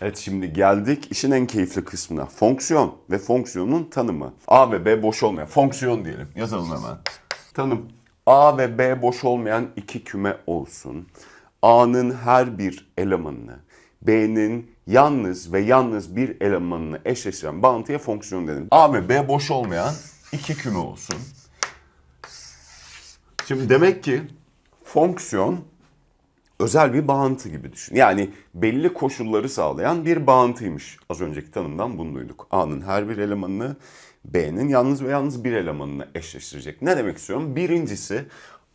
Evet şimdi geldik işin en keyifli kısmına. Fonksiyon ve fonksiyonun tanımı. A ve B boş olmayan. Fonksiyon diyelim. Yazalım hemen. Tanım. A ve B boş olmayan iki küme olsun. A'nın her bir elemanını B'nin yalnız ve yalnız bir elemanını eşleştiren bağıntıya fonksiyon dedim. A ve B boş olmayan iki küme olsun. Şimdi demek ki fonksiyon özel bir bağıntı gibi düşün. Yani belli koşulları sağlayan bir bağıntıymış. Az önceki tanımdan bunu duyduk. A'nın her bir elemanını B'nin yalnız ve yalnız bir elemanını eşleştirecek. Ne demek istiyorum? Birincisi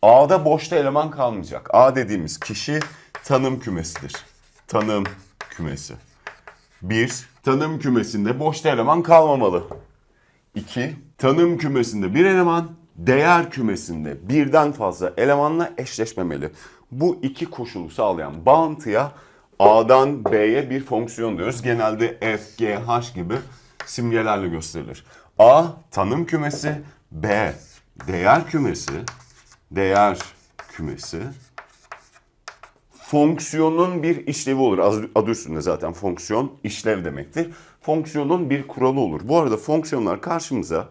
A'da boşta eleman kalmayacak. A dediğimiz kişi tanım kümesidir. Tanım kümesi. Bir, tanım kümesinde boşta eleman kalmamalı. 2. Tanım kümesinde bir eleman, değer kümesinde birden fazla elemanla eşleşmemeli. Bu iki koşulu sağlayan bağıntıya A'dan B'ye bir fonksiyon diyoruz. Genelde F, G, H gibi simgelerle gösterilir. A tanım kümesi, B değer kümesi, değer kümesi fonksiyonun bir işlevi olur. Adı üstünde zaten fonksiyon işlev demektir. Fonksiyonun bir kuralı olur. Bu arada fonksiyonlar karşımıza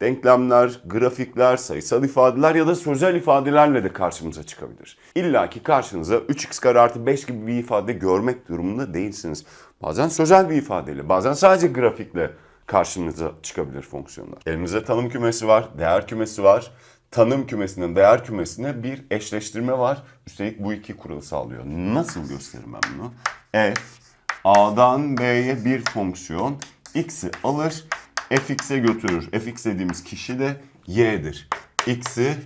denklemler, grafikler, sayısal ifadeler ya da sözel ifadelerle de karşımıza çıkabilir. İlla ki karşınıza 3x kare artı 5 gibi bir ifade görmek durumunda değilsiniz. Bazen sözel bir ifadeyle, bazen sadece grafikle karşınıza çıkabilir fonksiyonlar. Elimizde tanım kümesi var, değer kümesi var tanım kümesinden değer kümesine bir eşleştirme var. Üstelik bu iki kuralı sağlıyor. Nasıl gösteririm ben bunu? F A'dan B'ye bir fonksiyon x'i alır fx'e götürür. fx dediğimiz kişi de y'dir. x'i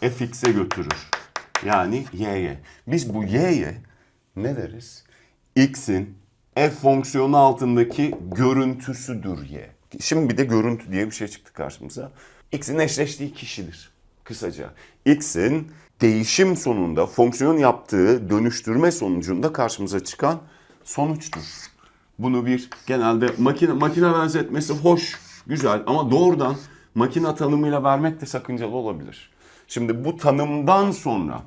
fx'e götürür. Yani y'ye. Biz bu y'ye ne deriz? x'in f fonksiyonu altındaki görüntüsüdür y. Şimdi bir de görüntü diye bir şey çıktı karşımıza. x'in eşleştiği kişidir. Kısaca x'in değişim sonunda fonksiyon yaptığı dönüştürme sonucunda karşımıza çıkan sonuçtur. Bunu bir genelde makine makine benzetmesi hoş, güzel ama doğrudan makine tanımıyla vermek de sakıncalı olabilir. Şimdi bu tanımdan sonra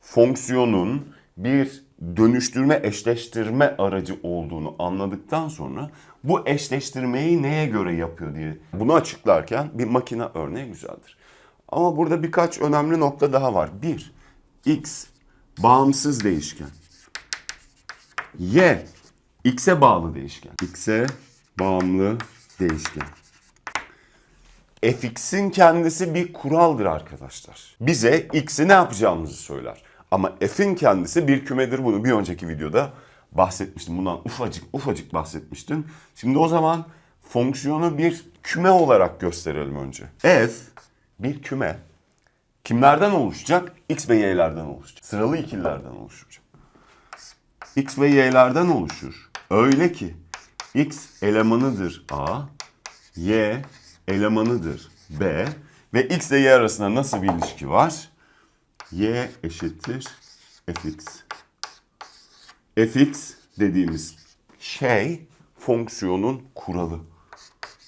fonksiyonun bir dönüştürme, eşleştirme aracı olduğunu anladıktan sonra bu eşleştirmeyi neye göre yapıyor diye bunu açıklarken bir makine örneği güzeldir. Ama burada birkaç önemli nokta daha var. Bir, x bağımsız değişken. Y, x'e bağlı değişken. x'e bağımlı değişken. Fx'in kendisi bir kuraldır arkadaşlar. Bize x'i ne yapacağımızı söyler. Ama f'in kendisi bir kümedir. Bunu bir önceki videoda bahsetmiştim. Bundan ufacık ufacık bahsetmiştim. Şimdi o zaman fonksiyonu bir küme olarak gösterelim önce. F bir küme kimlerden oluşacak? X ve Y'lerden oluşacak. Sıralı ikililerden oluşacak. X ve Y'lerden oluşur. Öyle ki X elemanıdır A, Y elemanıdır B ve X ile Y arasında nasıl bir ilişki var? Y eşittir fx. fx dediğimiz şey fonksiyonun kuralı.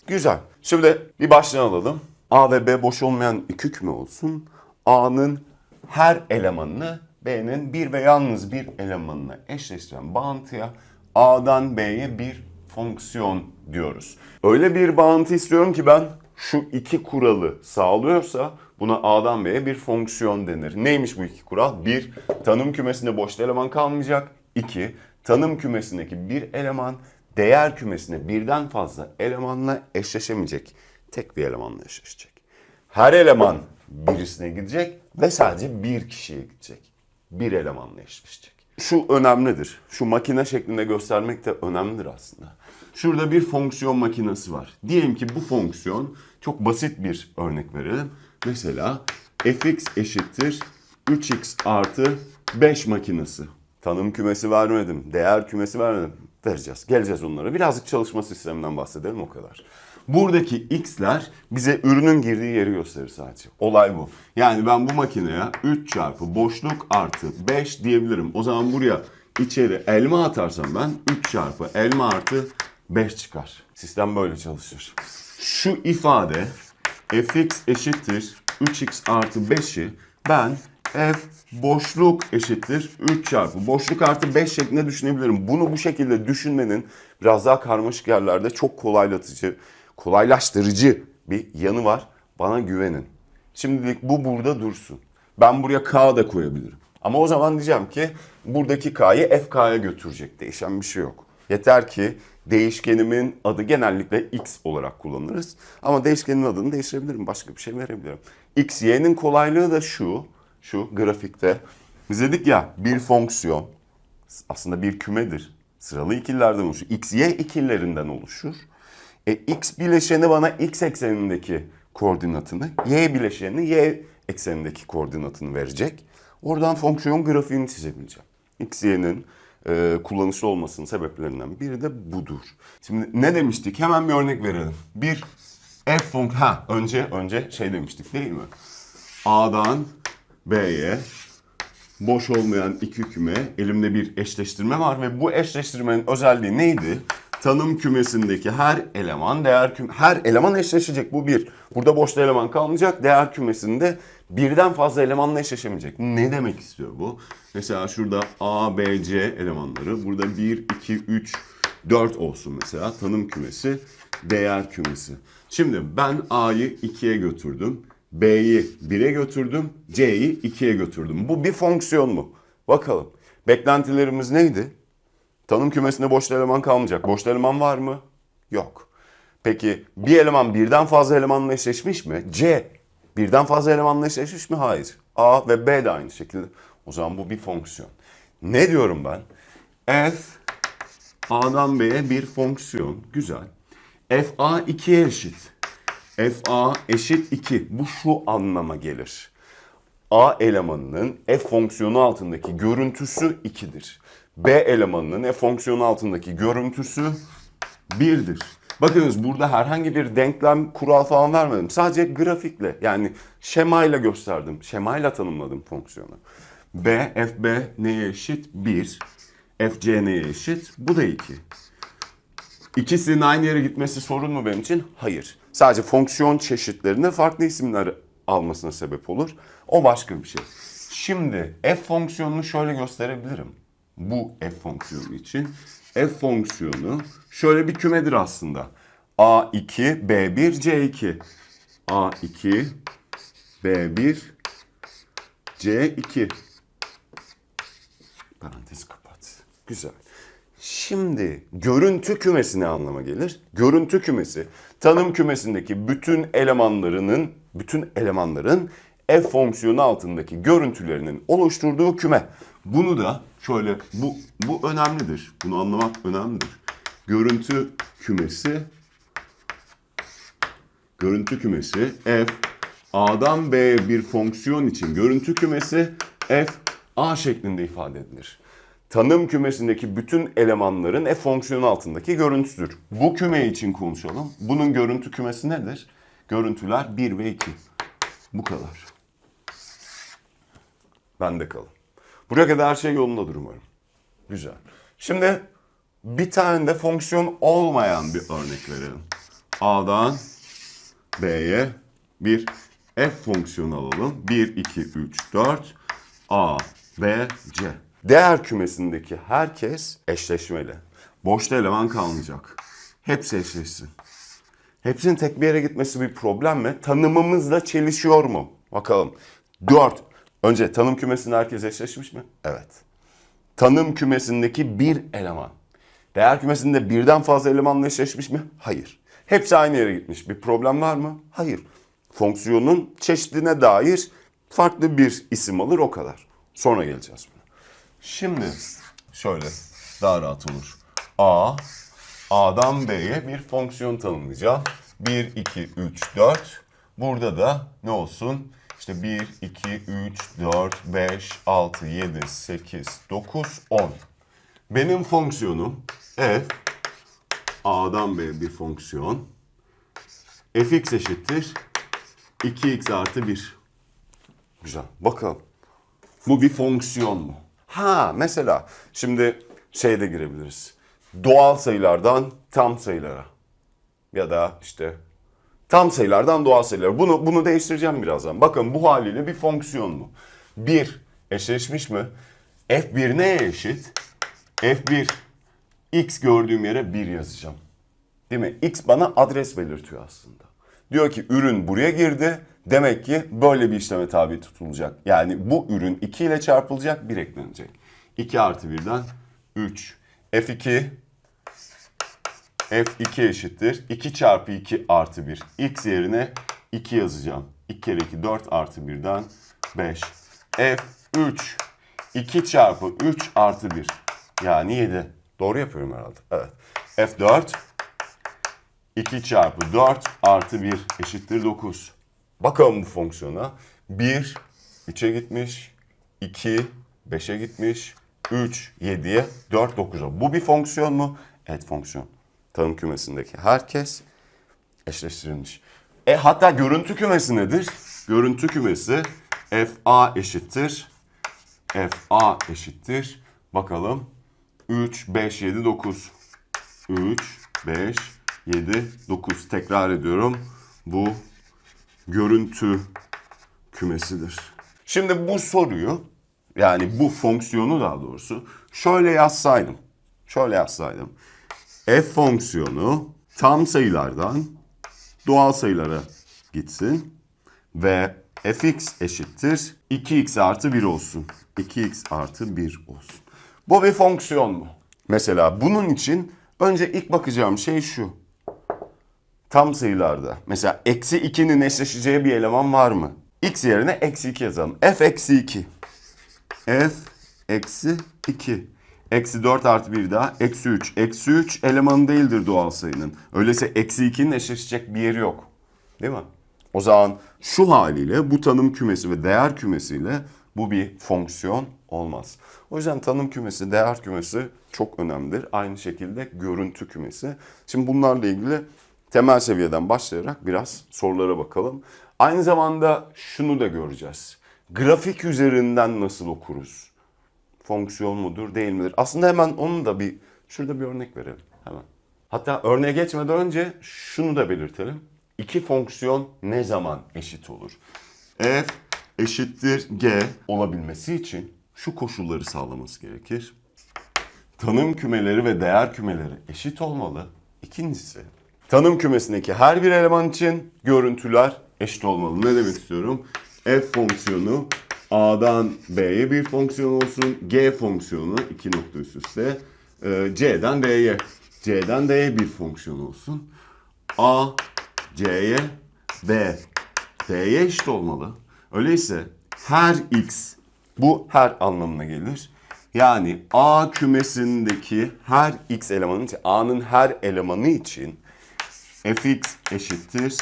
Güzel. Şimdi bir baştan alalım. A ve B boş olmayan iki küme olsun. A'nın her elemanını B'nin bir ve yalnız bir elemanına eşleştiren bağıntıya A'dan B'ye bir fonksiyon diyoruz. Öyle bir bağıntı istiyorum ki ben şu iki kuralı sağlıyorsa buna A'dan B'ye bir fonksiyon denir. Neymiş bu iki kural? Bir, tanım kümesinde boş eleman kalmayacak. İki, tanım kümesindeki bir eleman değer kümesine birden fazla elemanla eşleşemeyecek. Tek bir elemanla eşleşecek. Her eleman birisine gidecek ve sadece bir kişiye gidecek. Bir elemanla eşleşecek. Şu önemlidir. Şu makine şeklinde göstermek de önemlidir aslında. Şurada bir fonksiyon makinesi var. Diyelim ki bu fonksiyon çok basit bir örnek verelim. Mesela fx eşittir 3x artı 5 makinesi. Tanım kümesi vermedim, değer kümesi vermedim. Vereceğiz, geleceğiz onlara. Birazcık çalışma sisteminden bahsedelim o kadar. Buradaki x'ler bize ürünün girdiği yeri gösterir sadece. Olay bu. Yani ben bu makineye 3 çarpı boşluk artı 5 diyebilirim. O zaman buraya içeri elma atarsam ben 3 çarpı elma artı 5 çıkar. Sistem böyle çalışır. Şu ifade fx eşittir 3x artı 5'i ben f boşluk eşittir 3 çarpı boşluk artı 5 şeklinde düşünebilirim. Bunu bu şekilde düşünmenin biraz daha karmaşık yerlerde çok kolaylatıcı, kolaylaştırıcı bir yanı var. Bana güvenin. Şimdilik bu burada dursun. Ben buraya k da koyabilirim. Ama o zaman diyeceğim ki buradaki k'yı fk'ya götürecek. Değişen bir şey yok. Yeter ki değişkenimin adı genellikle x olarak kullanırız. Ama değişkenin adını değiştirebilirim. Başka bir şey verebilirim. x, y'nin kolaylığı da şu. Şu grafikte. Biz dedik ya bir fonksiyon aslında bir kümedir. Sıralı ikililerden oluşur. x, y ikililerinden oluşur. E, x bileşeni bana x eksenindeki koordinatını, y bileşeni y eksenindeki koordinatını verecek. Oradan fonksiyon grafiğini çizebileceğim. x, y'nin e, kullanışlı olmasının sebeplerinden biri de budur. Şimdi ne demiştik? Hemen bir örnek verelim. Bir f fonk ha önce önce şey demiştik değil mi? A'dan B'ye boş olmayan iki küme, elimde bir eşleştirme var ve bu eşleştirmenin özelliği neydi? Tanım kümesindeki her eleman değer küm her eleman eşleşecek. Bu bir. Burada boşta eleman kalmayacak. Değer kümesinde birden fazla elemanla eşleşemeyecek. Ne demek istiyor bu? Mesela şurada A, B, C elemanları. Burada 1, 2, 3, 4 olsun mesela. Tanım kümesi, değer kümesi. Şimdi ben A'yı 2'ye götürdüm. B'yi 1'e götürdüm. C'yi 2'ye götürdüm. Bu bir fonksiyon mu? Bakalım. Beklentilerimiz neydi? Tanım kümesinde boş eleman kalmayacak. Boş eleman var mı? Yok. Peki bir eleman birden fazla elemanla eşleşmiş mi? C birden fazla elemanla eşleşmiş mi? Hayır. A ve B de aynı şekilde. O zaman bu bir fonksiyon. Ne diyorum ben? F A'dan B'ye bir fonksiyon. Güzel. F A 2'ye eşit. F A eşit 2. Bu şu anlama gelir. A elemanının f fonksiyonu altındaki görüntüsü 2'dir. B elemanının f fonksiyonu altındaki görüntüsü 1'dir. Bakınız burada herhangi bir denklem kural falan vermedim. Sadece grafikle yani şemayla gösterdim. Şemayla tanımladım fonksiyonu. B, f b neye eşit? 1. f c neye eşit? Bu da 2. İkisinin aynı yere gitmesi sorun mu benim için? Hayır. Sadece fonksiyon çeşitlerinde farklı isimler almasına sebep olur. O başka bir şey. Şimdi f fonksiyonunu şöyle gösterebilirim. Bu f fonksiyonu için. f fonksiyonu şöyle bir kümedir aslında. A2, B1, C2. A2, B1, C2. Parantez kapat. Güzel. Şimdi görüntü kümesi ne anlama gelir? Görüntü kümesi tanım kümesindeki bütün elemanlarının bütün elemanların f fonksiyonu altındaki görüntülerinin oluşturduğu küme. Bunu da şöyle bu bu önemlidir. Bunu anlamak önemlidir. Görüntü kümesi görüntü kümesi f A'dan B'ye bir fonksiyon için görüntü kümesi f A şeklinde ifade edilir. Tanım kümesindeki bütün elemanların f fonksiyonu altındaki görüntüsüdür. Bu küme için konuşalım. Bunun görüntü kümesi nedir? Görüntüler 1 ve 2. Bu kadar. Bende kalın. Buraya kadar her şey yolundadır umarım. Güzel. Şimdi bir tane de fonksiyon olmayan bir örnek verelim. A'dan B'ye bir f fonksiyonu alalım. 1, 2, 3, 4. A, B, C. Değer kümesindeki herkes eşleşmeli. Boşta eleman kalmayacak. Hepsi eşleşsin. Hepsinin tek bir yere gitmesi bir problem mi? Tanımımızla çelişiyor mu? Bakalım. 4. Önce tanım kümesinde herkes eşleşmiş mi? Evet. Tanım kümesindeki bir eleman. Değer kümesinde birden fazla elemanla eşleşmiş mi? Hayır. Hepsi aynı yere gitmiş. Bir problem var mı? Hayır. Fonksiyonun çeşidine dair farklı bir isim alır o kadar. Sonra geleceğiz buna. Şimdi şöyle daha rahat olur. A, A'dan B'ye bir fonksiyon tanımlayacağım. 1, 2, 3, 4. Burada da ne olsun? İşte 1, 2, 3, 4, 5, 6, 7, 8, 9, 10. Benim fonksiyonum f A'dan B'ye bir fonksiyon. fx eşittir 2x artı 1. Güzel. Bakalım. Bu bir fonksiyon mu? Ha mesela şimdi şeyde girebiliriz. Doğal sayılardan tam sayılara. Ya da işte tam sayılardan doğal sayılara. Bunu bunu değiştireceğim birazdan. Bakın bu haliyle bir fonksiyon mu? 1 eşleşmiş mi? F1 neye eşit? F1 x gördüğüm yere 1 yazacağım. Değil mi? X bana adres belirtiyor aslında. Diyor ki ürün buraya girdi. Demek ki böyle bir işleme tabi tutulacak. Yani bu ürün 2 ile çarpılacak, 1 eklenecek. 2 artı 1'den 3. F2 F2 eşittir. 2 çarpı 2 artı 1. X yerine 2 yazacağım. 2 kere 2 4 artı 1'den 5. F3 2 çarpı 3 artı 1. Yani 7. Doğru yapıyorum herhalde. Evet. F4 2 çarpı 4 artı 1 eşittir 9. Bakalım bu fonksiyona. 1 3'e gitmiş. 2 5'e gitmiş. 3 7'ye 4 9'a. Bu bir fonksiyon mu? Evet fonksiyon. Tanım kümesindeki herkes eşleştirilmiş. E hatta görüntü kümesi nedir? Görüntü kümesi FA eşittir. FA eşittir. Bakalım. 3, 5, 7, 9. 3, 5, 7, 9. Tekrar ediyorum. Bu görüntü kümesidir. Şimdi bu soruyu yani bu fonksiyonu daha doğrusu şöyle yazsaydım. Şöyle yazsaydım. F fonksiyonu tam sayılardan doğal sayılara gitsin ve fx eşittir 2x artı 1 olsun. 2x artı 1 olsun. Bu bir fonksiyon mu? Mesela bunun için önce ilk bakacağım şey şu. Tam sayılarda. Mesela eksi 2'nin eşleşeceği bir eleman var mı? x yerine eksi 2 yazalım. f eksi 2. f eksi 2. Eksi 4 artı 1 daha. Eksi 3. Eksi 3 elemanı değildir doğal sayının. Öyleyse eksi 2'nin eşleşecek bir yeri yok. Değil mi? O zaman şu haliyle bu tanım kümesi ve değer kümesiyle bu bir fonksiyon olmaz. O yüzden tanım kümesi, değer kümesi çok önemlidir. Aynı şekilde görüntü kümesi. Şimdi bunlarla ilgili temel seviyeden başlayarak biraz sorulara bakalım. Aynı zamanda şunu da göreceğiz. Grafik üzerinden nasıl okuruz? Fonksiyon mudur, değil midir? Aslında hemen onun da bir, şurada bir örnek verelim hemen. Hatta örneğe geçmeden önce şunu da belirtelim. İki fonksiyon ne zaman eşit olur? F eşittir G olabilmesi için şu koşulları sağlaması gerekir. Tanım kümeleri ve değer kümeleri eşit olmalı. İkincisi, tanım kümesindeki her bir eleman için görüntüler eşit olmalı. Ne demek istiyorum? F fonksiyonu A'dan B'ye bir fonksiyon olsun. G fonksiyonu iki nokta üst üste. e, C'den D'ye. C'den D'ye bir fonksiyon olsun. A, C'ye, B, D'ye eşit olmalı. Öyleyse her X, bu her anlamına gelir. Yani A kümesindeki her X elemanı için, A'nın her elemanı için fx eşittir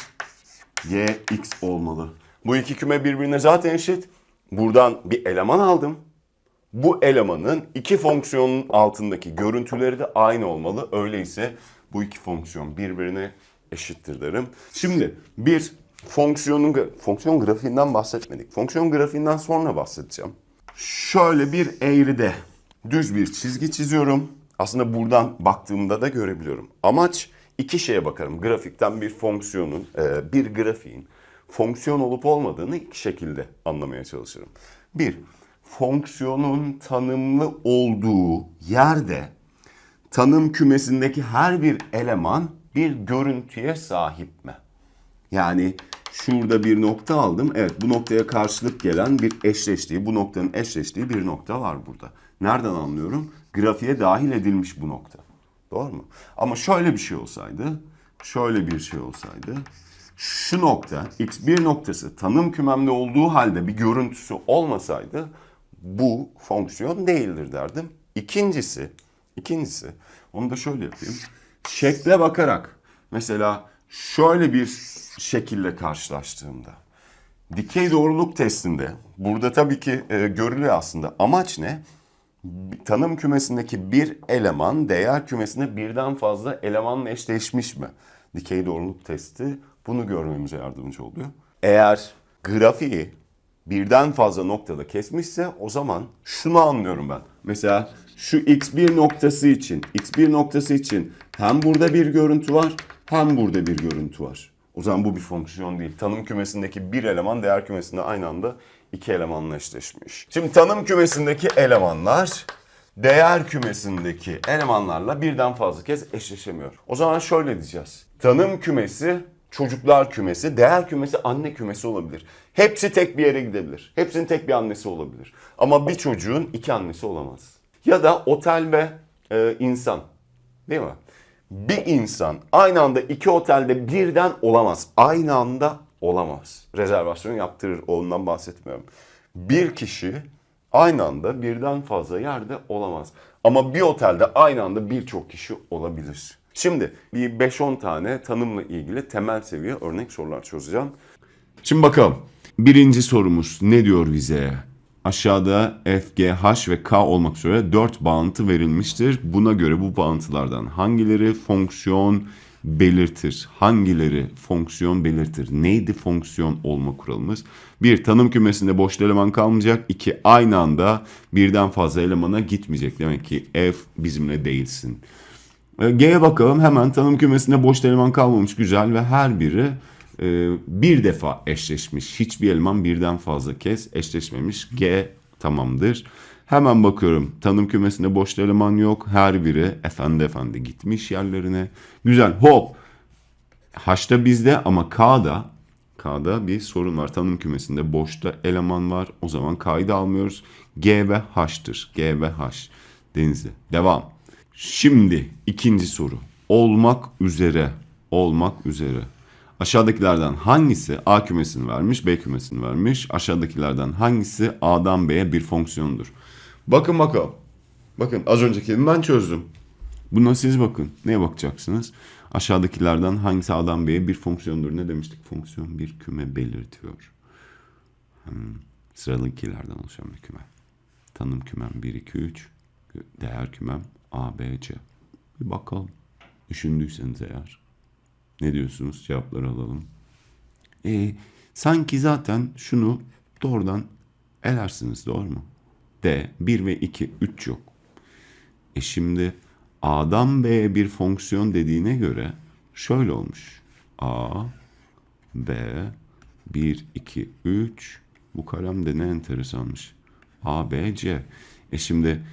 gx olmalı. Bu iki küme birbirine zaten eşit. Buradan bir eleman aldım. Bu elemanın iki fonksiyonun altındaki görüntüleri de aynı olmalı. Öyleyse bu iki fonksiyon birbirine eşittir derim. Şimdi bir fonksiyonun fonksiyon grafiğinden bahsetmedik. Fonksiyon grafiğinden sonra bahsedeceğim. Şöyle bir eğride düz bir çizgi çiziyorum. Aslında buradan baktığımda da görebiliyorum. Amaç iki şeye bakarım. Grafikten bir fonksiyonun, e, bir grafiğin fonksiyon olup olmadığını iki şekilde anlamaya çalışırım. Bir, fonksiyonun tanımlı olduğu yerde tanım kümesindeki her bir eleman bir görüntüye sahip mi? Yani şurada bir nokta aldım. Evet bu noktaya karşılık gelen bir eşleştiği, bu noktanın eşleştiği bir nokta var burada. Nereden anlıyorum? Grafiğe dahil edilmiş bu nokta. Doğru mu? Ama şöyle bir şey olsaydı, şöyle bir şey olsaydı, şu nokta x1 noktası tanım kümemde olduğu halde bir görüntüsü olmasaydı bu fonksiyon değildir derdim. İkincisi, ikincisi onu da şöyle yapayım. Şekle bakarak mesela şöyle bir şekille karşılaştığımda dikey doğruluk testinde burada tabii ki e, görülüyor aslında. Amaç ne? tanım kümesindeki bir eleman değer kümesinde birden fazla elemanla eşleşmiş mi? Dikey doğruluk testi bunu görmemize yardımcı oluyor. Eğer grafiği birden fazla noktada kesmişse o zaman şunu anlıyorum ben. Mesela şu x1 noktası için, x1 noktası için hem burada bir görüntü var hem burada bir görüntü var. O zaman bu bir fonksiyon değil. Tanım kümesindeki bir eleman değer kümesinde aynı anda iki elemanla eşleşmiş. Şimdi tanım kümesindeki elemanlar değer kümesindeki elemanlarla birden fazla kez eşleşemiyor. O zaman şöyle diyeceğiz. Tanım kümesi çocuklar kümesi, değer kümesi anne kümesi olabilir. Hepsi tek bir yere gidebilir. Hepsinin tek bir annesi olabilir. Ama bir çocuğun iki annesi olamaz. Ya da otel ve e, insan. Değil mi? Bir insan aynı anda iki otelde birden olamaz. Aynı anda olamaz. Rezervasyon yaptırır. Ondan bahsetmiyorum. Bir kişi aynı anda birden fazla yerde olamaz. Ama bir otelde aynı anda birçok kişi olabilir. Şimdi bir 5-10 tane tanımla ilgili temel seviye örnek sorular çözeceğim. Şimdi bakalım. Birinci sorumuz ne diyor bize? Aşağıda F, G, H ve K olmak üzere 4 bağıntı verilmiştir. Buna göre bu bağıntılardan hangileri fonksiyon belirtir? Hangileri fonksiyon belirtir? Neydi fonksiyon olma kuralımız? Bir, tanım kümesinde boş eleman kalmayacak. İki, aynı anda birden fazla elemana gitmeyecek. Demek ki F bizimle değilsin. E, G'ye bakalım hemen tanım kümesinde boş eleman kalmamış güzel ve her biri e, bir defa eşleşmiş. Hiçbir eleman birden fazla kez eşleşmemiş. G tamamdır. Hemen bakıyorum tanım kümesinde boş eleman yok. Her biri efendi efendi gitmiş yerlerine. Güzel hop. H'ta bizde ama K'da K'da bir sorun var. Tanım kümesinde boşta eleman var. O zaman K'yı da almıyoruz. G ve H'tır. G ve H. Denizli. Devam. Şimdi ikinci soru. Olmak üzere. Olmak üzere. Aşağıdakilerden hangisi A kümesini vermiş, B kümesini vermiş? Aşağıdakilerden hangisi A'dan B'ye bir fonksiyondur? Bakın bakalım. Bakın az öncekini ben çözdüm. Buna siz bakın. Neye bakacaksınız? Aşağıdakilerden hangisi A'dan B'ye bir fonksiyondur? Ne demiştik? Fonksiyon bir küme belirtiyor. Hmm. Sıralıkilerden oluşan bir küme. Tanım kümem 1, 2, 3. Değer kümem A, B, C. Bir bakalım. Düşündüyseniz eğer. Ne diyorsunuz? Cevapları alalım. E, sanki zaten şunu doğrudan elersiniz doğru mu? D 1 ve 2 3 yok. E şimdi A'dan B'ye bir fonksiyon dediğine göre şöyle olmuş. A B 1 2 3 bu kalem de ne enteresanmış. A B C. E şimdi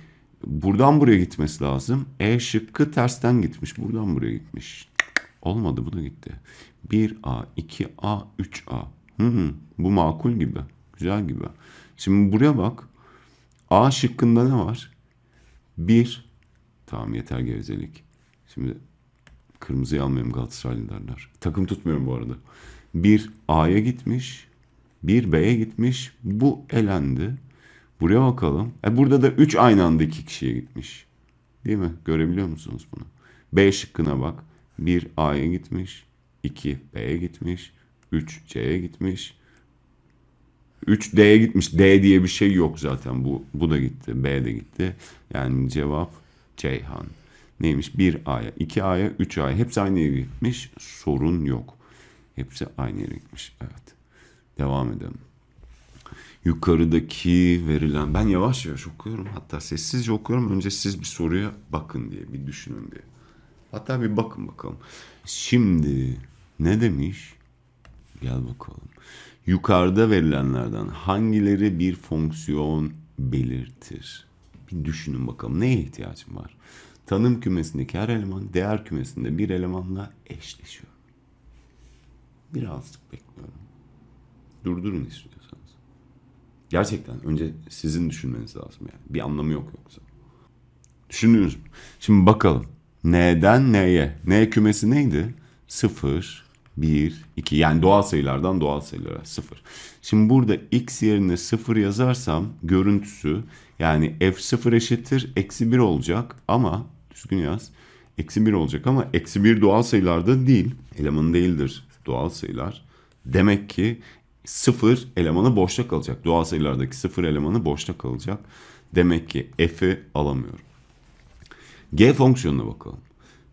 buradan buraya gitmesi lazım. E şıkkı tersten gitmiş. Buradan buraya gitmiş. Olmadı bu da gitti. 1A, 2A, 3A. Hı, bu makul gibi. Güzel gibi. Şimdi buraya bak. A şıkkında ne var? 1. Tamam yeter gevezelik. Şimdi kırmızıyı almayayım Galatasaraylı derler. Takım tutmuyorum bu arada. 1 A'ya gitmiş. 1 B'ye gitmiş. Bu elendi. Buraya bakalım. E burada da 3 aynı anda 2 kişiye gitmiş. Değil mi? Görebiliyor musunuz bunu? B şıkkına bak. 1 A'ya gitmiş, 2 B'ye gitmiş, 3 C'ye gitmiş, 3 D'ye gitmiş. D diye bir şey yok zaten. Bu bu da gitti. B de gitti. Yani cevap Ceyhan. Neymiş? 1 A'ya, 2 A'ya, 3 A'ya. Hepsi aynı yere gitmiş. Sorun yok. Hepsi aynı yere gitmiş. Evet. Devam edelim. Yukarıdaki verilen... Ben yavaş yavaş okuyorum. Hatta sessizce okuyorum. Önce siz bir soruya bakın diye. Bir düşünün diye. Hatta bir bakın bakalım. Şimdi ne demiş? Gel bakalım. Yukarıda verilenlerden hangileri bir fonksiyon belirtir? Bir düşünün bakalım neye ihtiyacım var? Tanım kümesindeki her eleman değer kümesinde bir elemanla eşleşiyor. Birazcık bekliyorum. Durdurun istiyorsanız. Gerçekten önce sizin düşünmeniz lazım yani. Bir anlamı yok yoksa. Düşündünüz mü? Şimdi bakalım. N'den N'ye. N kümesi neydi? 0, 1, 2. Yani doğal sayılardan doğal sayılara 0. Şimdi burada x yerine 0 yazarsam görüntüsü yani f0 eşittir eksi 1 olacak ama düzgün yaz. Eksi 1 olacak ama eksi 1 doğal sayılarda değil. Elemanı değildir doğal sayılar. Demek ki 0 elemanı boşta kalacak. Doğal sayılardaki 0 elemanı boşta kalacak. Demek ki f'i alamıyorum. G fonksiyonuna bakalım.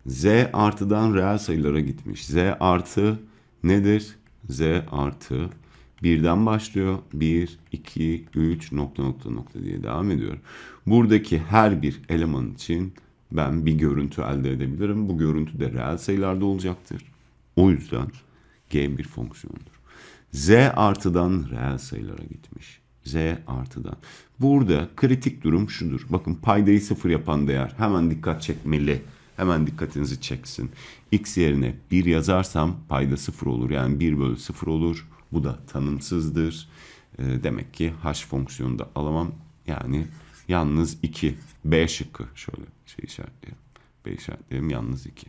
Z artıdan reel sayılara gitmiş. Z artı nedir? Z artı birden başlıyor. 1, 2, 3 nokta nokta nokta diye devam ediyor. Buradaki her bir eleman için ben bir görüntü elde edebilirim. Bu görüntü de reel sayılarda olacaktır. O yüzden G bir fonksiyondur. Z artıdan reel sayılara gitmiş. z artıdan. Burada kritik durum şudur. Bakın paydayı sıfır yapan değer hemen dikkat çekmeli. Hemen dikkatinizi çeksin. X yerine 1 yazarsam payda sıfır olur. Yani 1 bölü 0 olur. Bu da tanımsızdır. Ee, demek ki h fonksiyonu da alamam. Yani yalnız 2. B şıkkı. Şöyle şey işaretleyelim. B işaretleyelim yalnız 2.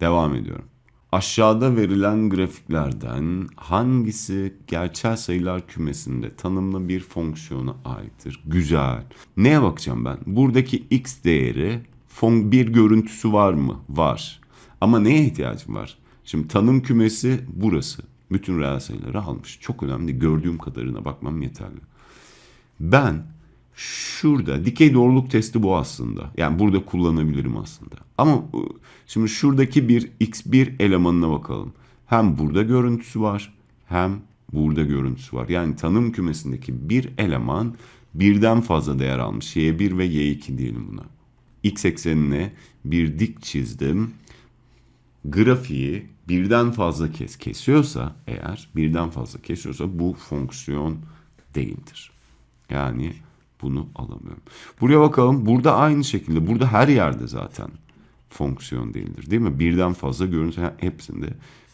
Devam ediyorum. Aşağıda verilen grafiklerden hangisi gerçel sayılar kümesinde tanımlı bir fonksiyona aittir? Güzel. Neye bakacağım ben? Buradaki x değeri bir görüntüsü var mı? Var. Ama neye ihtiyacım var? Şimdi tanım kümesi burası. Bütün reel sayıları almış. Çok önemli. Gördüğüm kadarına bakmam yeterli. Ben şurada dikey doğruluk testi bu aslında. Yani burada kullanabilirim aslında. Ama e, şimdi şuradaki bir x1 elemanına bakalım. Hem burada görüntüsü var hem burada görüntüsü var. Yani tanım kümesindeki bir eleman birden fazla değer almış. Y1 ve Y2 diyelim buna. X eksenine bir dik çizdim. Grafiği birden fazla kez kesiyorsa eğer birden fazla kesiyorsa bu fonksiyon değildir. Yani bunu alamıyorum. Buraya bakalım. Burada aynı şekilde. Burada her yerde zaten fonksiyon değildir. Değil mi? Birden fazla görüntü hepsinde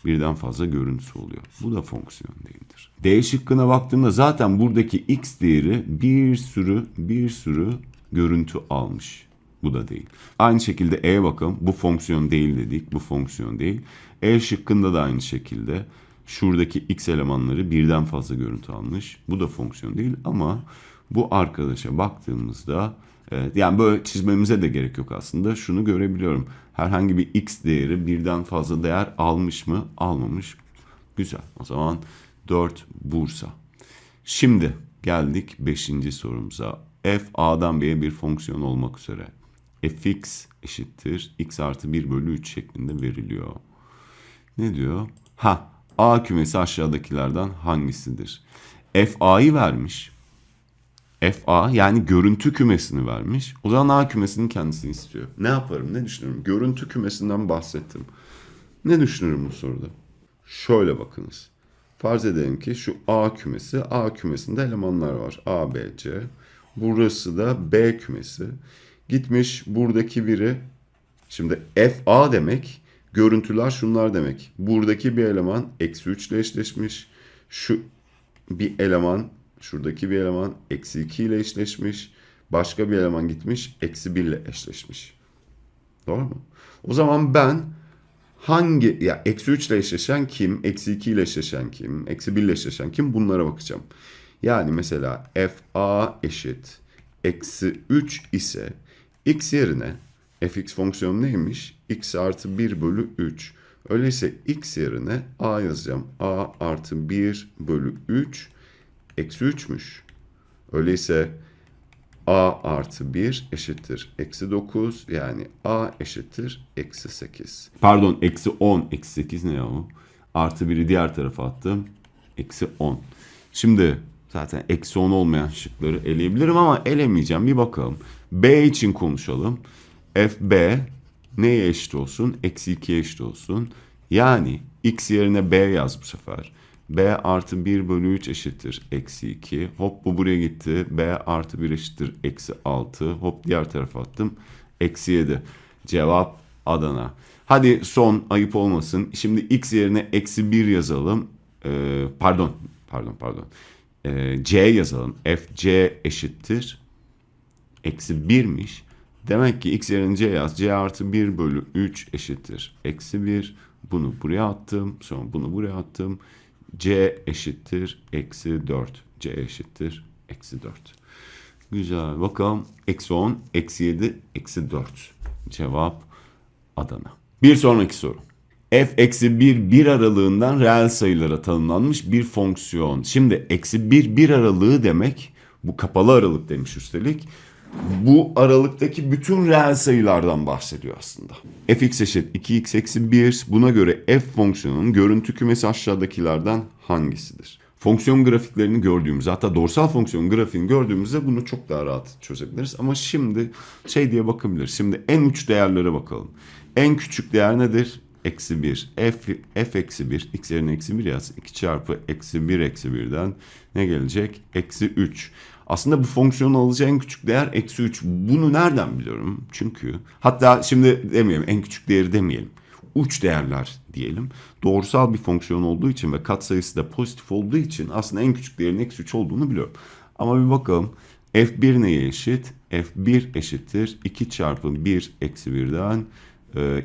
birden fazla görüntüsü oluyor. Bu da fonksiyon değildir. D şıkkına baktığımda zaten buradaki x değeri bir sürü bir sürü görüntü almış. Bu da değil. Aynı şekilde E bakalım. Bu fonksiyon değil dedik. Bu fonksiyon değil. E şıkkında da aynı şekilde. Şuradaki x elemanları birden fazla görüntü almış. Bu da fonksiyon değil ama bu arkadaşa baktığımızda evet, yani böyle çizmemize de gerek yok aslında. Şunu görebiliyorum. Herhangi bir x değeri birden fazla değer almış mı? Almamış. Güzel. O zaman 4 Bursa. Şimdi geldik 5. sorumuza. f a'dan b'ye bir fonksiyon olmak üzere. fx eşittir x artı 1 bölü 3 şeklinde veriliyor. Ne diyor? Ha a kümesi aşağıdakilerden hangisidir? f a'yı vermiş. FA yani görüntü kümesini vermiş. O zaman A kümesinin kendisini istiyor. Ne yaparım, ne düşünürüm? Görüntü kümesinden bahsettim. Ne düşünürüm bu soruda? Şöyle bakınız. Farz edelim ki şu A kümesi, A kümesinde elemanlar var. A, B, C. Burası da B kümesi. Gitmiş buradaki biri, şimdi FA demek, görüntüler şunlar demek. Buradaki bir eleman eksi 3 ile eşleşmiş. Şu bir eleman Şuradaki bir eleman eksi 2 ile eşleşmiş. Başka bir eleman gitmiş eksi 1 ile eşleşmiş. Doğru mu? O zaman ben hangi ya eksi 3 ile eşleşen kim, eksi 2 ile eşleşen kim, eksi 1 ile eşleşen kim bunlara bakacağım. Yani mesela fa eşit eksi 3 ise x yerine fx fonksiyonu neymiş? x artı 1 bölü 3. Öyleyse x yerine a yazacağım. a artı 1 bölü 3 eksi 3'müş. Öyleyse a artı 1 eşittir eksi 9 yani a eşittir eksi 8. Pardon eksi 10 eksi 8 ne ya o? Artı 1'i diğer tarafa attım. Eksi 10. Şimdi zaten eksi 10 olmayan şıkları eleyebilirim ama elemeyeceğim. Bir bakalım. B için konuşalım. FB neye eşit olsun? Eksi 2'ye eşit olsun. Yani x yerine B yaz bu sefer b artı 1 bölü 3 eşittir eksi 2. Hop bu buraya gitti. b artı 1 eşittir eksi 6. Hop diğer tarafa attım. Eksi 7. Cevap Adana. Hadi son ayıp olmasın. Şimdi x yerine eksi 1 yazalım. Ee, pardon. Pardon pardon. Ee, c yazalım. f c eşittir. Eksi 1'miş. Demek ki x yerine c yaz. c artı 1 bölü 3 eşittir. Eksi 1. Bunu buraya attım. Sonra bunu buraya attım c eşittir eksi 4. c eşittir eksi 4. Güzel. Bakalım eksi 10, eksi 7, eksi 4. Cevap Adana. Bir sonraki soru. f eksi 1 1 aralığından reel sayılara tanımlanmış bir fonksiyon. Şimdi eksi 1 1 aralığı demek bu kapalı aralık demiş üstelik bu aralıktaki bütün reel sayılardan bahsediyor aslında. fx eşit 2x eksi 1 buna göre f fonksiyonunun görüntü kümesi aşağıdakilerden hangisidir? Fonksiyon grafiklerini gördüğümüz hatta doğrusal fonksiyon grafiğini gördüğümüzde bunu çok daha rahat çözebiliriz. Ama şimdi şey diye bakabiliriz. Şimdi en uç değerlere bakalım. En küçük değer nedir? eksi 1 f, f eksi 1 x yerine eksi 1 yaz 2 çarpı eksi 1 eksi 1'den ne gelecek? Eksi 3. Aslında bu fonksiyonun alacağı en küçük değer eksi 3. Bunu nereden biliyorum? Çünkü hatta şimdi demeyelim en küçük değeri demeyelim. Uç değerler diyelim. Doğrusal bir fonksiyon olduğu için ve katsayısı da pozitif olduğu için aslında en küçük değerin eksi 3 olduğunu biliyorum. Ama bir bakalım. F1 neye eşit? F1 eşittir 2 çarpı 1 eksi 1'den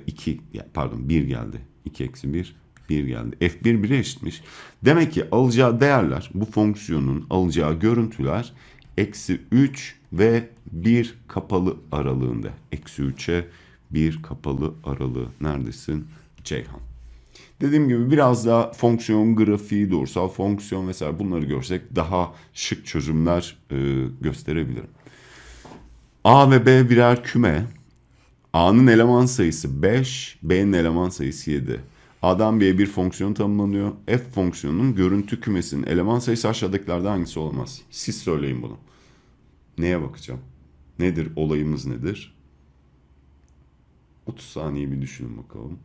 2 pardon 1 geldi. 2 eksi 1 1 geldi. F1 1'e eşitmiş. Demek ki alacağı değerler bu fonksiyonun alacağı görüntüler eksi 3 ve 1 kapalı aralığında. Eksi 3'e 1 kapalı aralığı. Neredesin? Ceyhan. Dediğim gibi biraz daha fonksiyon grafiği, doğrusal fonksiyon vesaire bunları görsek daha şık çözümler e, gösterebilirim. A ve B birer küme. A'nın eleman sayısı 5, B'nin eleman sayısı 7. A'dan B'ye bir fonksiyon tanımlanıyor. F fonksiyonunun görüntü kümesinin eleman sayısı aşağıdakilerden hangisi olamaz? Siz söyleyin bunu. Neye bakacağım? Nedir? Olayımız nedir? 30 saniye bir düşünün bakalım.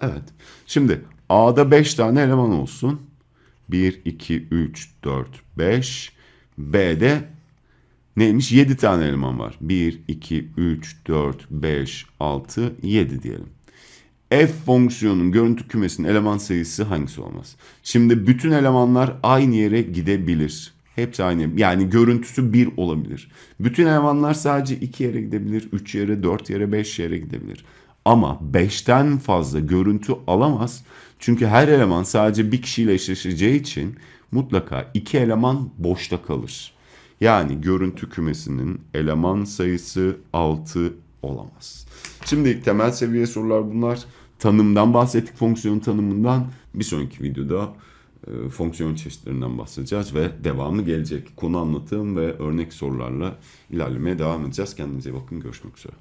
Evet. Şimdi A'da 5 tane eleman olsun. 1, 2, 3, 4, 5. B'de neymiş? 7 tane eleman var. 1, 2, 3, 4, 5, 6, 7 diyelim. F fonksiyonun görüntü kümesinin eleman sayısı hangisi olmaz? Şimdi bütün elemanlar aynı yere gidebilir. Hepsi aynı. Yani görüntüsü 1 olabilir. Bütün elemanlar sadece 2 yere gidebilir, 3 yere, 4 yere, 5 yere gidebilir. Ama 5'ten fazla görüntü alamaz. Çünkü her eleman sadece bir kişiyle eşleşeceği için mutlaka iki eleman boşta kalır. Yani görüntü kümesinin eleman sayısı 6 olamaz. Şimdi temel seviye sorular bunlar. Tanımdan bahsettik, fonksiyon tanımından. Bir sonraki videoda e, fonksiyon çeşitlerinden bahsedeceğiz ve devamı gelecek. Konu anlatım ve örnek sorularla ilerlemeye devam edeceğiz. Kendinize iyi bakın. Görüşmek üzere.